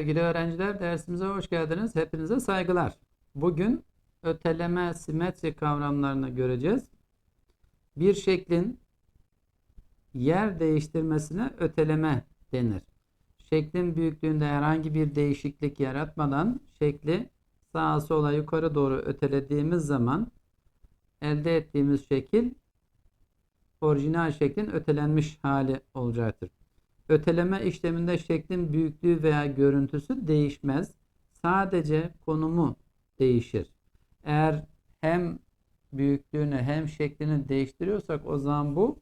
Sevgili öğrenciler dersimize hoş geldiniz. Hepinize saygılar. Bugün öteleme, simetri kavramlarını göreceğiz. Bir şeklin yer değiştirmesine öteleme denir. Şeklin büyüklüğünde herhangi bir değişiklik yaratmadan şekli sağa sola yukarı doğru ötelediğimiz zaman elde ettiğimiz şekil orijinal şeklin ötelenmiş hali olacaktır. Öteleme işleminde şeklin büyüklüğü veya görüntüsü değişmez. Sadece konumu değişir. Eğer hem büyüklüğünü hem şeklini değiştiriyorsak o zaman bu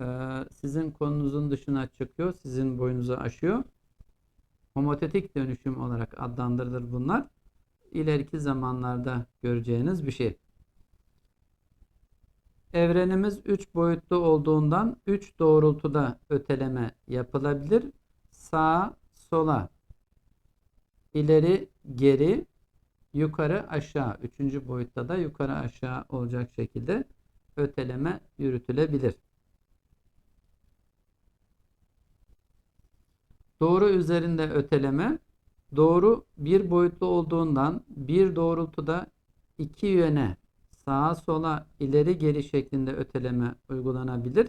e, sizin konunuzun dışına çıkıyor. Sizin boyunuzu aşıyor. Homotetik dönüşüm olarak adlandırılır bunlar. İleriki zamanlarda göreceğiniz bir şey. Evrenimiz 3 boyutlu olduğundan 3 doğrultuda öteleme yapılabilir. Sağa, sola, ileri, geri, yukarı, aşağı. Üçüncü boyutta da yukarı aşağı olacak şekilde öteleme yürütülebilir. Doğru üzerinde öteleme. Doğru bir boyutlu olduğundan bir doğrultuda iki yöne sağa sola ileri geri şeklinde öteleme uygulanabilir.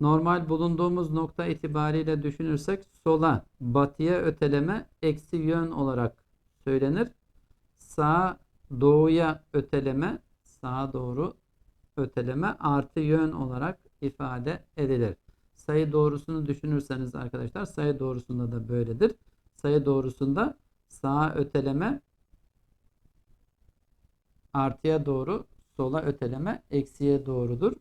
Normal bulunduğumuz nokta itibariyle düşünürsek sola batıya öteleme eksi yön olarak söylenir. Sağa doğuya öteleme sağa doğru öteleme artı yön olarak ifade edilir. Sayı doğrusunu düşünürseniz arkadaşlar sayı doğrusunda da böyledir. Sayı doğrusunda sağa öteleme artıya doğru sola öteleme eksiye doğrudur.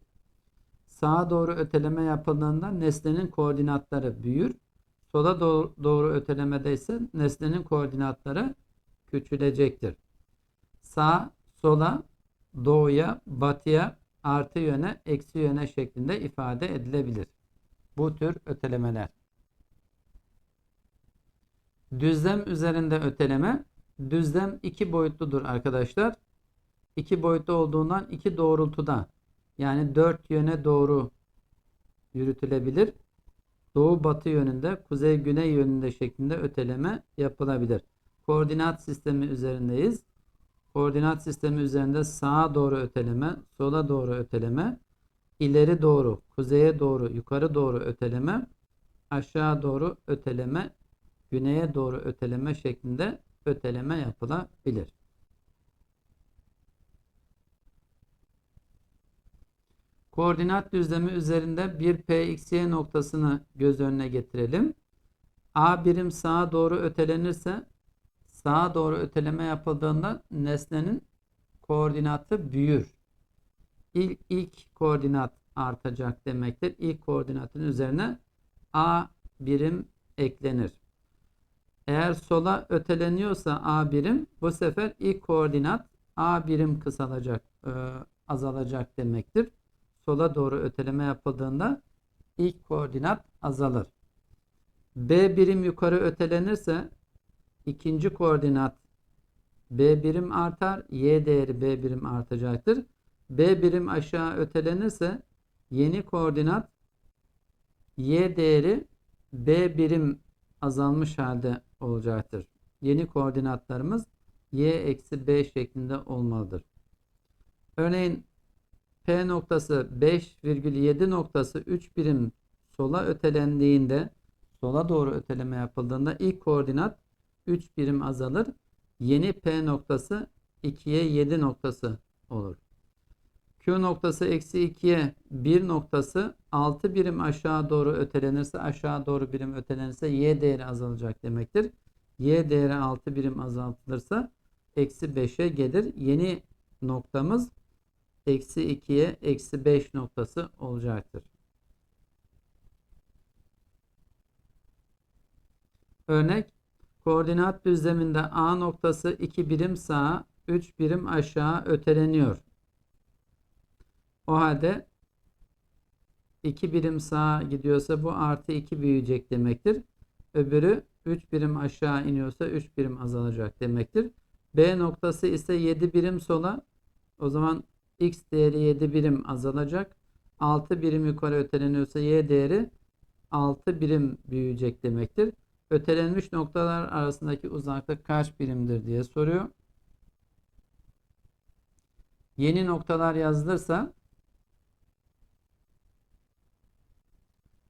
Sağa doğru öteleme yapıldığında nesnenin koordinatları büyür. Sola doğru, ötelemede ise nesnenin koordinatları küçülecektir. Sağ, sola, doğuya, batıya, artı yöne, eksi yöne şeklinde ifade edilebilir. Bu tür ötelemeler. Düzlem üzerinde öteleme. Düzlem iki boyutludur arkadaşlar iki boyutlu olduğundan iki doğrultuda yani dört yöne doğru yürütülebilir. Doğu batı yönünde, kuzey güney yönünde şeklinde öteleme yapılabilir. Koordinat sistemi üzerindeyiz. Koordinat sistemi üzerinde sağa doğru öteleme, sola doğru öteleme, ileri doğru, kuzeye doğru, yukarı doğru öteleme, aşağı doğru öteleme, güneye doğru öteleme şeklinde öteleme yapılabilir. Koordinat düzlemi üzerinde bir pxy noktasını göz önüne getirelim. A birim sağa doğru ötelenirse sağa doğru öteleme yapıldığında nesnenin koordinatı büyür. İlk, ilk koordinat artacak demektir. İlk koordinatın üzerine A birim eklenir. Eğer sola öteleniyorsa A birim bu sefer ilk koordinat A birim kısalacak, azalacak demektir sola doğru öteleme yapıldığında ilk koordinat azalır. B birim yukarı ötelenirse ikinci koordinat B birim artar. Y değeri B birim artacaktır. B birim aşağı ötelenirse yeni koordinat Y değeri B birim azalmış halde olacaktır. Yeni koordinatlarımız Y eksi B şeklinde olmalıdır. Örneğin P noktası 5,7 noktası 3 birim sola ötelendiğinde sola doğru öteleme yapıldığında ilk koordinat 3 birim azalır. Yeni P noktası 2'ye 7 noktası olur. Q noktası eksi 2'ye 1 noktası 6 birim aşağı doğru ötelenirse aşağı doğru birim ötelenirse Y değeri azalacak demektir. Y değeri 6 birim azaltılırsa eksi 5'e gelir. Yeni noktamız eksi 2'ye eksi 5 noktası olacaktır. Örnek koordinat düzleminde A noktası 2 birim sağa 3 birim aşağı öteleniyor. O halde 2 birim sağa gidiyorsa bu artı 2 büyüyecek demektir. Öbürü 3 birim aşağı iniyorsa 3 birim azalacak demektir. B noktası ise 7 birim sola o zaman x değeri 7 birim azalacak. 6 birim yukarı öteleniyorsa y değeri 6 birim büyüyecek demektir. Ötelenmiş noktalar arasındaki uzaklık kaç birimdir diye soruyor. Yeni noktalar yazılırsa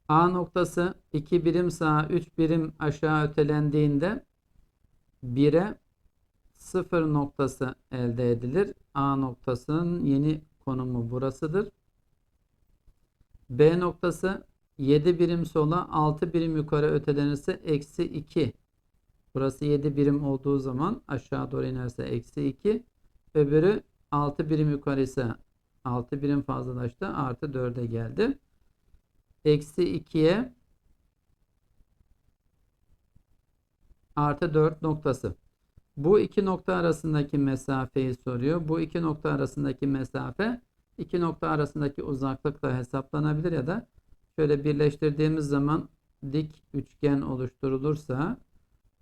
A noktası 2 birim sağa 3 birim aşağı ötelendiğinde 1'e 0 noktası elde edilir. A noktasının yeni konumu burasıdır. B noktası 7 birim sola 6 birim yukarı ötelenirse eksi 2. Burası 7 birim olduğu zaman aşağı doğru inerse eksi 2. Öbürü 6 birim yukarı ise 6 birim fazlalaştı. Artı 4'e geldi. Eksi 2'ye artı 4 noktası. Bu iki nokta arasındaki mesafeyi soruyor. Bu iki nokta arasındaki mesafe iki nokta arasındaki uzaklıkla hesaplanabilir ya da şöyle birleştirdiğimiz zaman dik üçgen oluşturulursa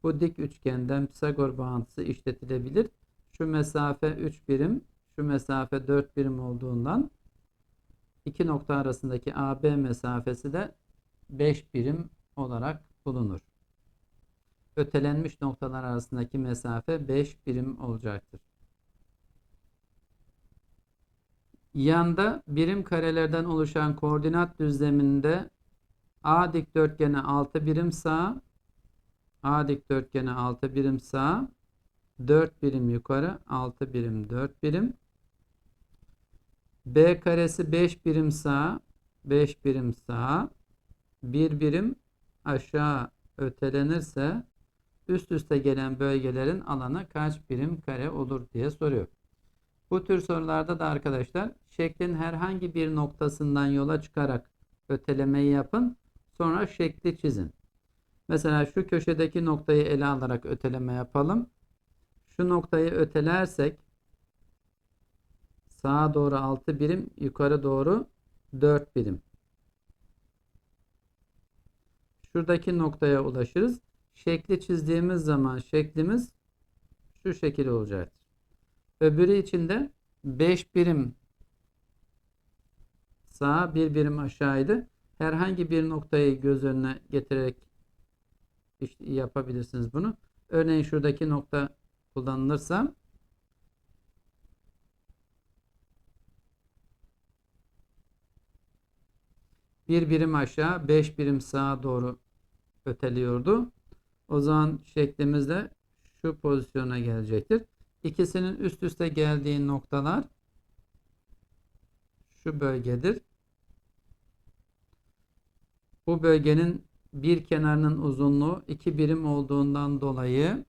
bu dik üçgenden Pisagor bağıntısı işletilebilir. Şu mesafe 3 birim, şu mesafe 4 birim olduğundan iki nokta arasındaki AB mesafesi de 5 birim olarak bulunur. Ötelenmiş noktalar arasındaki mesafe 5 birim olacaktır. Yanda birim karelerden oluşan koordinat düzleminde A dikdörtgeni 6 birim sağ, A dikdörtgeni 6 birim sağ, 4 birim yukarı, 6 birim, 4 birim. B karesi 5 birim sağ, 5 birim sağ, 1 birim aşağı ötelenirse üst üste gelen bölgelerin alanı kaç birim kare olur diye soruyor. Bu tür sorularda da arkadaşlar şeklin herhangi bir noktasından yola çıkarak ötelemeyi yapın. Sonra şekli çizin. Mesela şu köşedeki noktayı ele alarak öteleme yapalım. Şu noktayı ötelersek sağa doğru 6 birim, yukarı doğru 4 birim. Şuradaki noktaya ulaşırız. Şekli çizdiğimiz zaman şeklimiz şu şekil olacaktır. Öbürü için de 5 birim sağa, 1 birim aşağıydı. Herhangi bir noktayı göz önüne getirerek yapabilirsiniz bunu. Örneğin şuradaki nokta kullanılırsa bir birim aşağı, 5 birim sağa doğru öteliyordu. O zaman şeklimiz de şu pozisyona gelecektir. İkisinin üst üste geldiği noktalar şu bölgedir. Bu bölgenin bir kenarının uzunluğu 2 birim olduğundan dolayı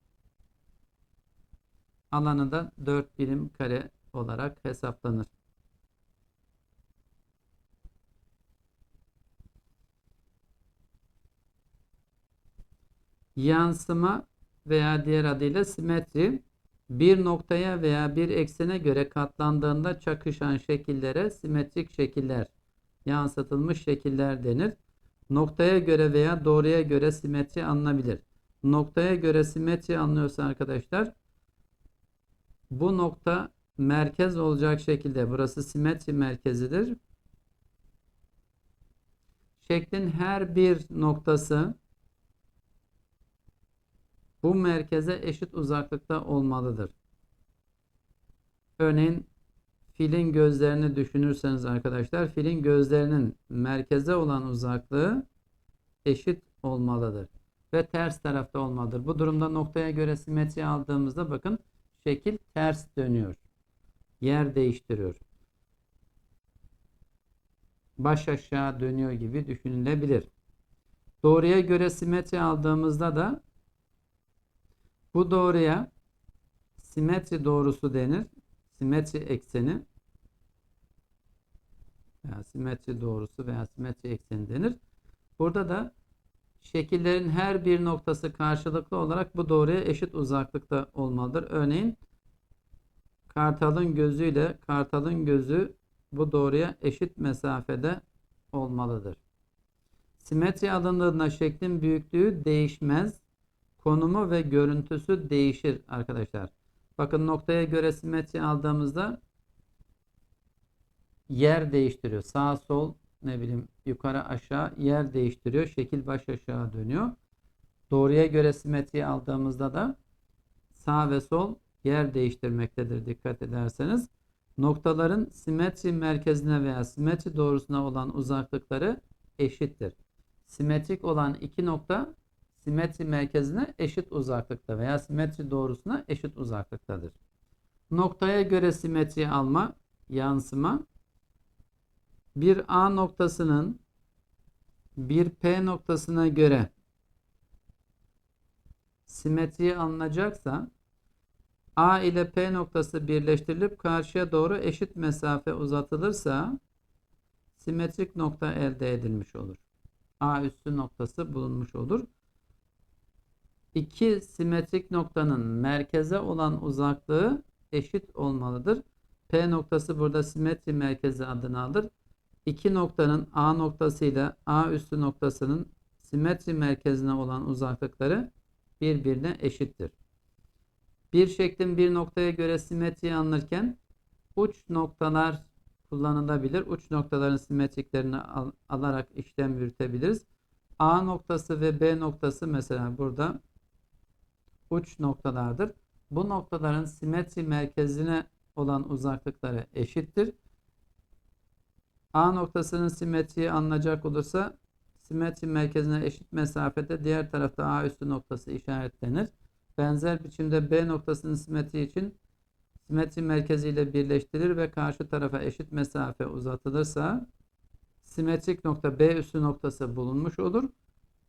alanı da 4 birim kare olarak hesaplanır. Yansıma veya diğer adıyla simetri bir noktaya veya bir eksene göre katlandığında çakışan şekillere simetrik şekiller, yansıtılmış şekiller denir. Noktaya göre veya doğruya göre simetri alınabilir. Noktaya göre simetri anlıyorsa arkadaşlar bu nokta merkez olacak şekilde burası simetri merkezidir. Şeklin her bir noktası bu merkeze eşit uzaklıkta olmalıdır. Örneğin filin gözlerini düşünürseniz arkadaşlar filin gözlerinin merkeze olan uzaklığı eşit olmalıdır. Ve ters tarafta olmalıdır. Bu durumda noktaya göre simetri aldığımızda bakın şekil ters dönüyor. Yer değiştiriyor. Baş aşağı dönüyor gibi düşünülebilir. Doğruya göre simetri aldığımızda da bu doğruya simetri doğrusu denir. Simetri ekseni veya simetri doğrusu veya simetri ekseni denir. Burada da şekillerin her bir noktası karşılıklı olarak bu doğruya eşit uzaklıkta olmalıdır. Örneğin kartalın gözüyle kartalın gözü bu doğruya eşit mesafede olmalıdır. Simetri alındığında şeklin büyüklüğü değişmez konumu ve görüntüsü değişir arkadaşlar. Bakın noktaya göre simetri aldığımızda yer değiştiriyor. Sağ sol ne bileyim yukarı aşağı yer değiştiriyor. Şekil baş aşağı dönüyor. Doğruya göre simetriyi aldığımızda da sağ ve sol yer değiştirmektedir dikkat ederseniz. Noktaların simetri merkezine veya simetri doğrusuna olan uzaklıkları eşittir. Simetrik olan iki nokta simetri merkezine eşit uzaklıkta veya simetri doğrusuna eşit uzaklıktadır. Noktaya göre simetri alma, yansıma bir A noktasının bir P noktasına göre simetri alınacaksa A ile P noktası birleştirilip karşıya doğru eşit mesafe uzatılırsa simetrik nokta elde edilmiş olur. A üssü noktası bulunmuş olur. İki simetrik noktanın merkeze olan uzaklığı eşit olmalıdır. P noktası burada simetri merkezi adını alır. İki noktanın A noktası ile A üssü noktasının simetri merkezine olan uzaklıkları birbirine eşittir. Bir şeklin bir noktaya göre simetriyi anlarken uç noktalar kullanılabilir. Uç noktaların simetriklerini al alarak işlem yürütebiliriz. A noktası ve B noktası mesela burada uç noktalardır. Bu noktaların simetri merkezine olan uzaklıkları eşittir. A noktasının simetriyi anlayacak olursa simetri merkezine eşit mesafede diğer tarafta A üstü noktası işaretlenir. Benzer biçimde B noktasının simetri için simetri merkeziyle birleştirilir ve karşı tarafa eşit mesafe uzatılırsa simetrik nokta B üssü noktası bulunmuş olur.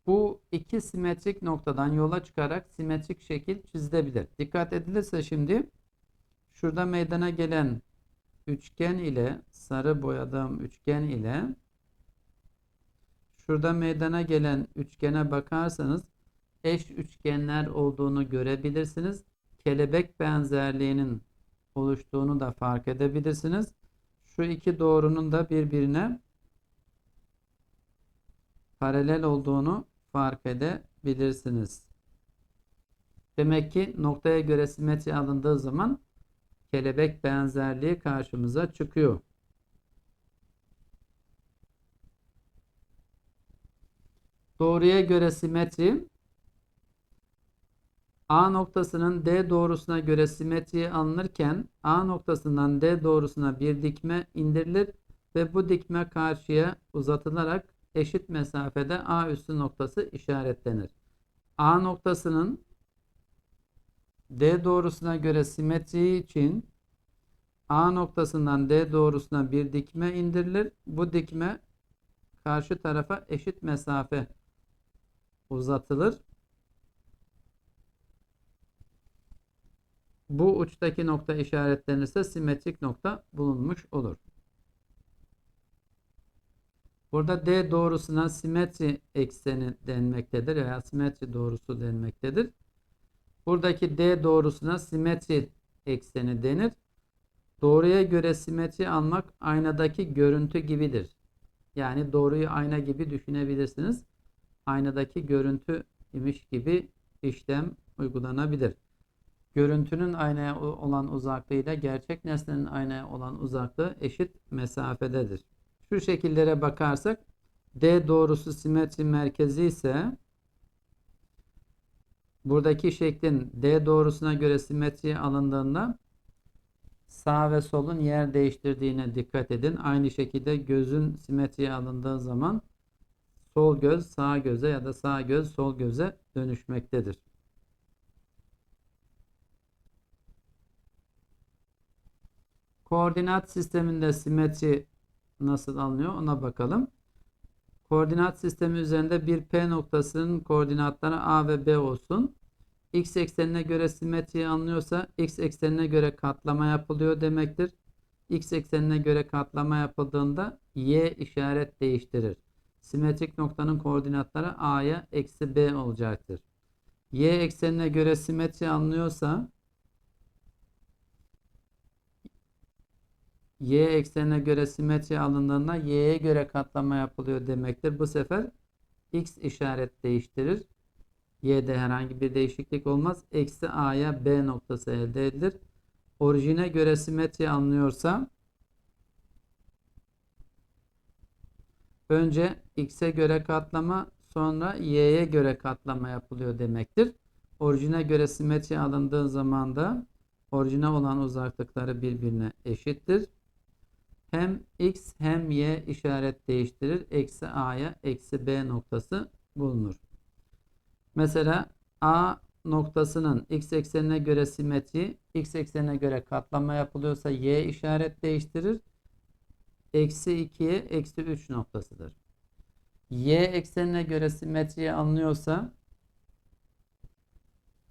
Bu iki simetrik noktadan yola çıkarak simetrik şekil çizilebilir. Dikkat edilirse şimdi şurada meydana gelen üçgen ile sarı boyadığım üçgen ile şurada meydana gelen üçgene bakarsanız eş üçgenler olduğunu görebilirsiniz. Kelebek benzerliğinin oluştuğunu da fark edebilirsiniz. Şu iki doğrunun da birbirine paralel olduğunu fark edebilirsiniz. Demek ki noktaya göre simetri alındığı zaman kelebek benzerliği karşımıza çıkıyor. Doğruya göre simetri A noktasının D doğrusuna göre simetriye alınırken A noktasından D doğrusuna bir dikme indirilir ve bu dikme karşıya uzatılarak eşit mesafede A üssü noktası işaretlenir. A noktasının D doğrusuna göre simetri için A noktasından D doğrusuna bir dikme indirilir. Bu dikme karşı tarafa eşit mesafe uzatılır. Bu uçtaki nokta işaretlenirse simetrik nokta bulunmuş olur. Burada D doğrusuna simetri ekseni denmektedir veya simetri doğrusu denmektedir. Buradaki D doğrusuna simetri ekseni denir. Doğruya göre simetri almak aynadaki görüntü gibidir. Yani doğruyu ayna gibi düşünebilirsiniz. Aynadaki görüntü imiş gibi işlem uygulanabilir. Görüntünün aynaya olan uzaklığıyla gerçek nesnenin aynaya olan uzaklığı eşit mesafededir. Şu şekillere bakarsak D doğrusu simetri merkezi ise buradaki şeklin D doğrusuna göre simetri alındığında sağ ve solun yer değiştirdiğine dikkat edin. Aynı şekilde gözün simetriye alındığı zaman sol göz sağ göze ya da sağ göz sol göze dönüşmektedir. Koordinat sisteminde simetri nasıl alınıyor ona bakalım. Koordinat sistemi üzerinde bir P noktasının koordinatları A ve B olsun. X eksenine göre simetriyi anlıyorsa X eksenine göre katlama yapılıyor demektir. X eksenine göre katlama yapıldığında Y işaret değiştirir. Simetrik noktanın koordinatları A'ya eksi B olacaktır. Y eksenine göre simetri anlıyorsa y eksenine göre simetri alındığında y'ye göre katlama yapılıyor demektir. Bu sefer x işaret değiştirir. y'de herhangi bir değişiklik olmaz. Eksi a'ya b noktası elde edilir. Orijine göre simetri anlıyorsa önce x'e göre katlama sonra y'ye göre katlama yapılıyor demektir. Orijine göre simetri alındığı zaman da orijine olan uzaklıkları birbirine eşittir. Hem x hem y işaret değiştirir. Eksi a'ya eksi b noktası bulunur. Mesela a noktasının x eksenine göre simetri, x eksenine göre katlama yapılıyorsa y işaret değiştirir. Eksi 2'ye eksi 3 noktasıdır. Y eksenine göre simetriye alınıyorsa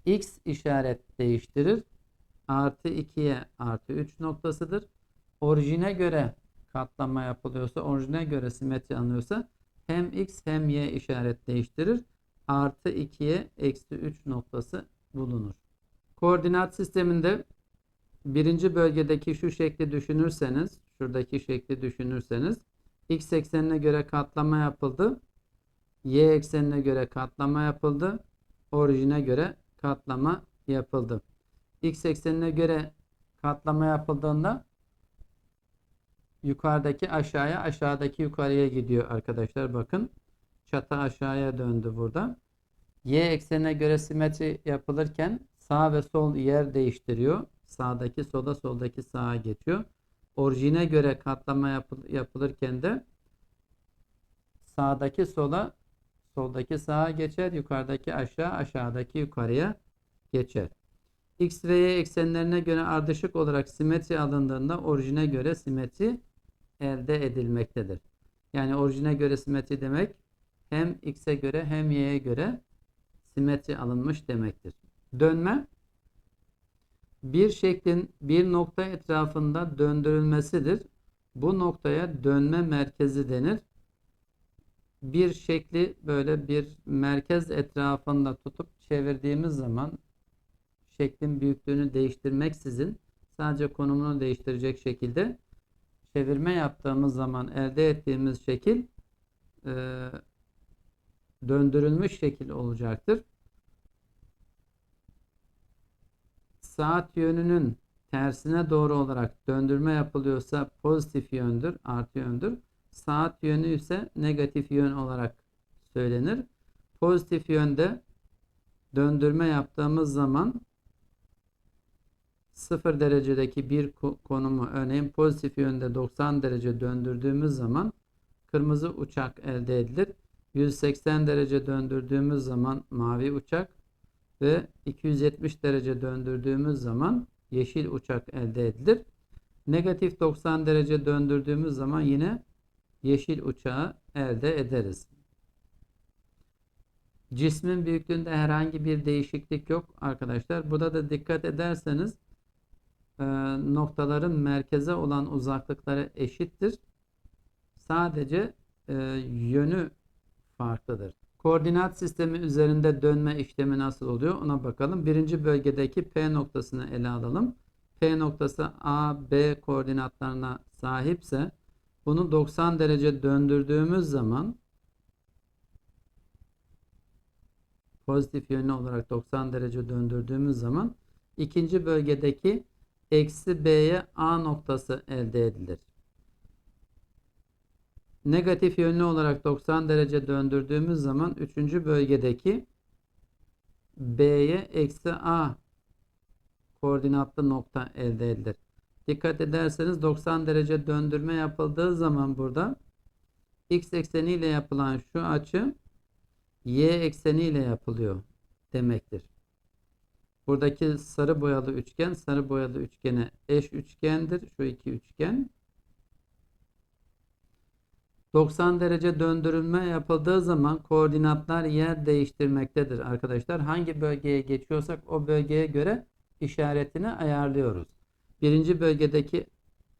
x işaret değiştirir. Artı 2'ye artı 3 noktasıdır. Orijine göre katlama yapılıyorsa, orijine göre simetri alınıyorsa hem x hem y işaret değiştirir. Artı 2'ye eksi 3 noktası bulunur. Koordinat sisteminde birinci bölgedeki şu şekli düşünürseniz, şuradaki şekli düşünürseniz x eksenine göre katlama yapıldı. Y eksenine göre katlama yapıldı. Orijine göre katlama yapıldı. X eksenine göre katlama yapıldığında yukarıdaki aşağıya aşağıdaki yukarıya gidiyor arkadaşlar. Bakın çatı aşağıya döndü burada. Y eksenine göre simetri yapılırken sağ ve sol yer değiştiriyor. Sağdaki sola soldaki sağa geçiyor. Orijine göre katlama yapıl yapılırken de sağdaki sola soldaki sağa geçer. Yukarıdaki aşağı aşağıdaki yukarıya geçer. X ve Y eksenlerine göre ardışık olarak simetri alındığında orijine göre simetri elde edilmektedir. Yani orijine göre simetri demek hem X'e göre hem Y'ye göre simetri alınmış demektir. Dönme bir şeklin bir nokta etrafında döndürülmesidir. Bu noktaya dönme merkezi denir. Bir şekli böyle bir merkez etrafında tutup çevirdiğimiz zaman şeklin büyüklüğünü değiştirmeksizin sadece konumunu değiştirecek şekilde çevirme yaptığımız zaman elde ettiğimiz şekil e, döndürülmüş şekil olacaktır. Saat yönünün tersine doğru olarak döndürme yapılıyorsa pozitif yöndür, artı yöndür. Saat yönü ise negatif yön olarak söylenir. Pozitif yönde döndürme yaptığımız zaman 0 derecedeki bir konumu örneğin pozitif yönde 90 derece döndürdüğümüz zaman kırmızı uçak elde edilir. 180 derece döndürdüğümüz zaman mavi uçak ve 270 derece döndürdüğümüz zaman yeşil uçak elde edilir. Negatif 90 derece döndürdüğümüz zaman yine yeşil uçağı elde ederiz. Cismin büyüklüğünde herhangi bir değişiklik yok arkadaşlar. Burada da dikkat ederseniz e, noktaların merkeze olan uzaklıkları eşittir. Sadece e, yönü farklıdır. Koordinat sistemi üzerinde dönme işlemi nasıl oluyor ona bakalım. Birinci bölgedeki P noktasını ele alalım. P noktası A, B koordinatlarına sahipse bunu 90 derece döndürdüğümüz zaman pozitif yönlü olarak 90 derece döndürdüğümüz zaman ikinci bölgedeki eksi B'ye A noktası elde edilir. Negatif yönlü olarak 90 derece döndürdüğümüz zaman 3. bölgedeki B'ye eksi A koordinatlı nokta elde edilir. Dikkat ederseniz 90 derece döndürme yapıldığı zaman burada x ekseni ile yapılan şu açı y ekseni ile yapılıyor demektir. Buradaki sarı boyalı üçgen sarı boyalı üçgene eş üçgendir. Şu iki üçgen 90 derece döndürülme yapıldığı zaman koordinatlar yer değiştirmektedir arkadaşlar. Hangi bölgeye geçiyorsak o bölgeye göre işaretini ayarlıyoruz. Birinci bölgedeki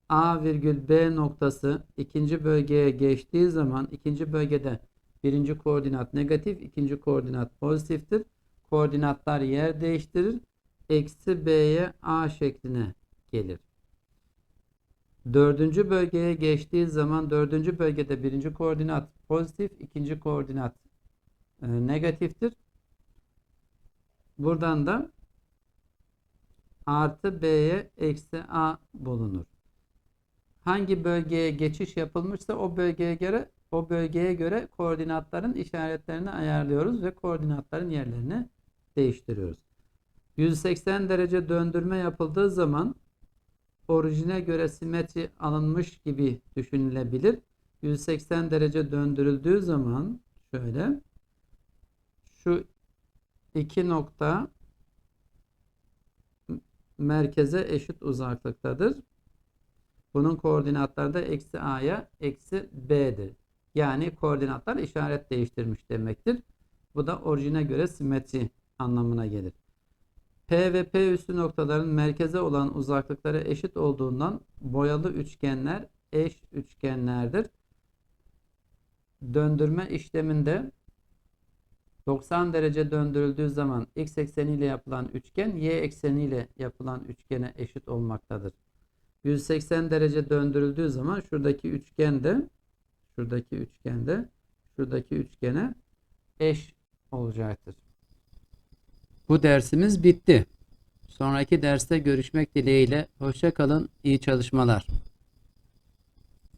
A virgül B noktası ikinci bölgeye geçtiği zaman ikinci bölgede birinci koordinat negatif, ikinci koordinat pozitiftir. Koordinatlar yer değiştirir. Eksi B'ye A şekline gelir. Dördüncü bölgeye geçtiği zaman dördüncü bölgede birinci koordinat pozitif, ikinci koordinat e, negatiftir. Buradan da artı B'ye eksi A bulunur. Hangi bölgeye geçiş yapılmışsa o bölgeye göre o bölgeye göre koordinatların işaretlerini ayarlıyoruz ve koordinatların yerlerini değiştiriyoruz. 180 derece döndürme yapıldığı zaman orijine göre simetri alınmış gibi düşünülebilir. 180 derece döndürüldüğü zaman şöyle şu iki nokta merkeze eşit uzaklıktadır. Bunun koordinatları da eksi a'ya eksi b'dir. Yani koordinatlar işaret değiştirmiş demektir. Bu da orijine göre simetri anlamına gelir. P ve P üssü noktaların merkeze olan uzaklıkları eşit olduğundan boyalı üçgenler eş üçgenlerdir. Döndürme işleminde 90 derece döndürüldüğü zaman x ekseniyle yapılan üçgen y ekseniyle yapılan üçgene eşit olmaktadır. 180 derece döndürüldüğü zaman şuradaki üçgen de şuradaki üçgen de şuradaki üçgene eş olacaktır. Bu dersimiz bitti. Sonraki derste görüşmek dileğiyle. Hoşça kalın. İyi çalışmalar.